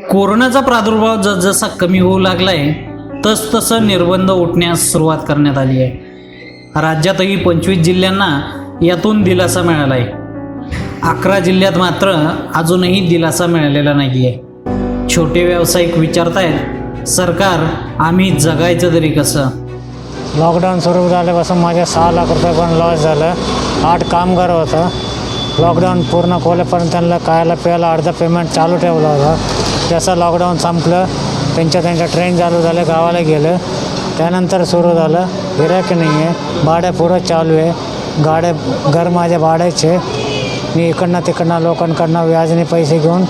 कोरोनाचा प्रादुर्भाव जसजसा कमी होऊ लागलाय तस तसं निर्बंध उठण्यास सुरुवात करण्यात आली आहे. राज्यातही पंचवीस जिल्ह्यांना यातून दिलासा मिळाला आहे अकरा जिल्ह्यात मात्र अजूनही दिलासा मिळालेला नाही आहे छोटे व्यावसायिक विचारतायत सरकार आम्ही जगायचं तरी कसं? लॉकडाऊन सुरू झाल्यापासून माझ्या सहा लाख रुपये पण लॉस झालं. आठ कामगार होतं. लॉकडाऊन पूर्ण खोल्यापर्यंत त्यांना खायला प्यायला अर्धा पेमेंट चालू ठेवलं होतं. जसं लॉकडाऊन संपलं त्यांच्या त्यांच्या ट्रेन चालू झाल्या गावाला गेलं. त्यानंतर सुरू झालं गिरायक नाही आहे भाड्या पुढं चालू आहे. गाड्या घर माझ्या भाड्याचे. मी इकडनं तिकडनं लोकांकडनं व्याजने पैसे घेऊन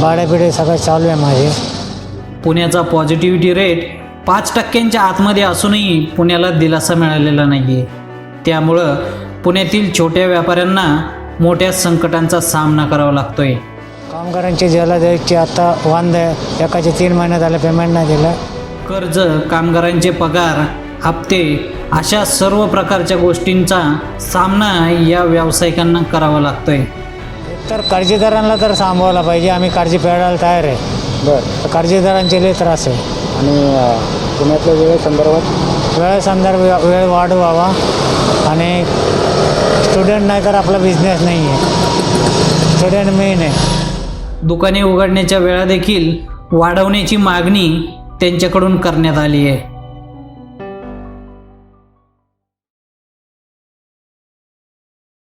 भाडे बिडे सगळं चालू आहे माझे. पुण्याचा पॉझिटिव्हिटी रेट पाच टक्क्यांच्या आतमध्ये असूनही पुण्याला दिलासा मिळालेला नाही आहे त्यामुळं पुण्यातील छोट्या व्यापाऱ्यांना मोठ्या संकटांचा सामना करावा लागतोय. कामगारांची ज्याला द्यायची आता वांद आहे एकाचे तीन महिने झाले पेमेंट नाही दिलं. कर्ज कामगारांचे पगार हप्ते अशा सर्व प्रकारच्या गोष्टींचा सामना या व्यावसायिकांना करावा लागतोय. तर कर्जदारांना तर थांबवायला पाहिजे आम्ही कर्ज फेडायला तयार आहे. बरं. कर्जदारांचे लय त्रास आहे. आणि अ, पुण्यातल्या वेळेसंदर्भात? वेळेसंदर्भ वेळ वाढवावा. आणि स्टुडंट नाही तर आपला बिझनेस नाही आहे स्टुडंट मेन आहे. दुकाने उघडण्याच्या वेळा देखील वाढवण्याची मागणी त्यांच्याकडून करण्यात आली आहे.